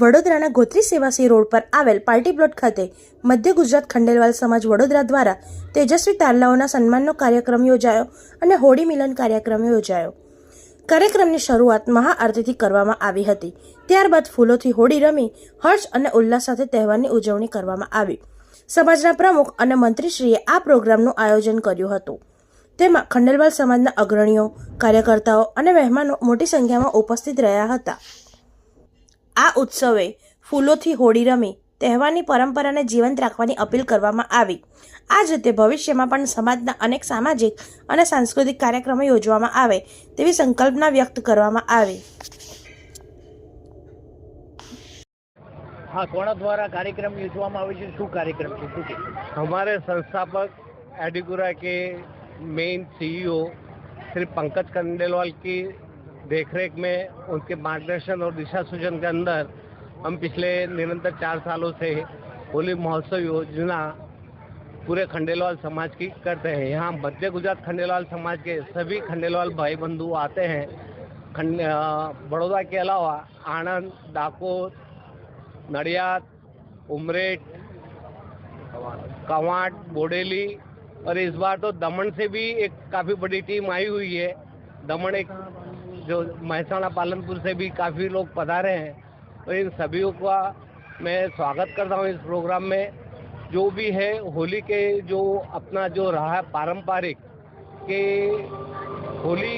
વડોદરાના ગોત્રી સેવાસી રોડ પર આવેલ પાર્ટી પ્લોટ ખાતે મધ્ય ગુજરાત ખંડેલવાલ સમાજ વડોદરા દ્વારા તેજસ્વી તારલાઓના સન્માનનો કાર્યક્રમ યોજાયો અને હોળી મિલન કાર્યક્રમ યોજાયો. કાર્યક્રમની શરૂઆત મહાઆરતીથી કરવામાં આવી હતી. ત્યારબાદ ફૂલોથી હોળી રમી, હર્ષ અને ઉલ્લાસ સાથે તહેવારની ઉજવણી કરવામાં આવી. સમાજના પ્રમુખ અને મંત્રીશ્રીએ આ પ્રોગ્રામનું આયોજન કર્યું હતું. તેમાં ખંડેલવાલ સમાજના અગ્રણીઓ, કાર્યકર્તાઓ અને મહેમાનો મોટી સંખ્યામાં ઉપસ્થિત રહ્યા હતા. આ ઉત્સવે ફૂલોથી હોળી રમી તહેવારની પરંપરાને જીવંત રાખવાની અપીલ કરવામાં આવી. આ જ રીતે ભવિષ્યમાં પણ સમાજના અનેક સામાજિક અને સાંસ્કૃતિક કાર્યક્રમો યોજવામાં આવે તેવી સંકલ્પના વ્યક્ત કરવામાં આવી. હા કોણ દ્વારા કાર્યક્રમ યોજવામાં આવે છે? શું કાર્યક્રમ છે? શું અમારે સંસ્થાપક એડિગુરા કે મેઇન સીઈઓ શ્રી પંકજ કંડેલવાલ કે देखरेख में उनके मार्गदर्शन और दिशा सूचन के अंदर हम पिछले निरंतर चार सालों से होली महोत्सव योजना पूरे खंडेलवाल समाज की करते हैं। यहाँ मध्य गुजरात खंडेलवाल समाज के सभी खंडेलवाल भाई बंधु आते हैं। खंड बड़ौदा के अलावा आनंद, डाकोर नडियाद उमरेठ कवाट, बोडेली और इस बार तो दमन से भी एक काफ़ी बड़ी टीम आई हुई है। दमन एक जो महसाणा पालनपुर से भी काफ़ी लोग पधारे हैं और इन सभी का मैं स्वागत करता हूँ इस प्रोग्राम में। जो भी है, होली के जो अपना जो रहा है पारंपरिक, कि होली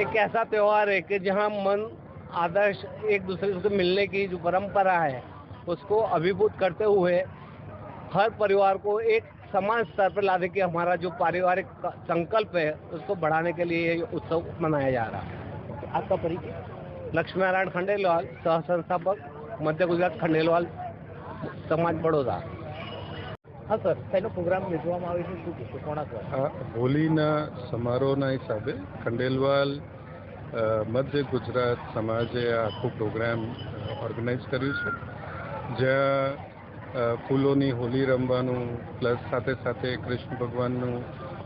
एक ऐसा त्यौहार है कि जहाँ मन, आदर्श एक दूसरे से मिलने की जो परंपरा है, उसको अभिभूत करते हुए हर परिवार को एक समान स्तर पर लाने की हमारा जो पारिवारिक संकल्प है, उसको बढ़ाने के लिए ये उत्सव मनाया जा रहा है। આપકા પરિચય लक्ष्मी नारायण खंडेलवाल सह संस्थापक मध्य गुजरात खंडेलवाल समाज बड़ौदा હા સર શેનો પ્રોગ્રામ યોજવામાં આવે છે શું છે કોણા દ્વારા આ હોલીના સમારોહના હિસાબે ખંડેલવાલ અ, મધ્ય ગુજરાત સમાજે આ આખું પ્રોગ્રામ ઓર્ગેનાઇઝ કર્યું છે જ્યાં અ, ફૂલોની હોલી રમવાનું પ્લસ સાથે સાથે કૃષ્ણ ભગવાનનું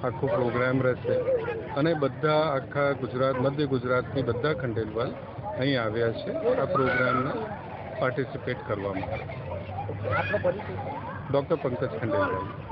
આખું પ્રોગ્રામ રહેશે. અને બધા આખા ગુજરાત, મધ્ય ગુજરાતની બધા ખંડેલવાલ અહીં આવ્યા છે આ પ્રોગ્રામને પાર્ટિસિપેટ કરવા માટે. ડૉક્ટર પંકજ ખંડેલવાલ.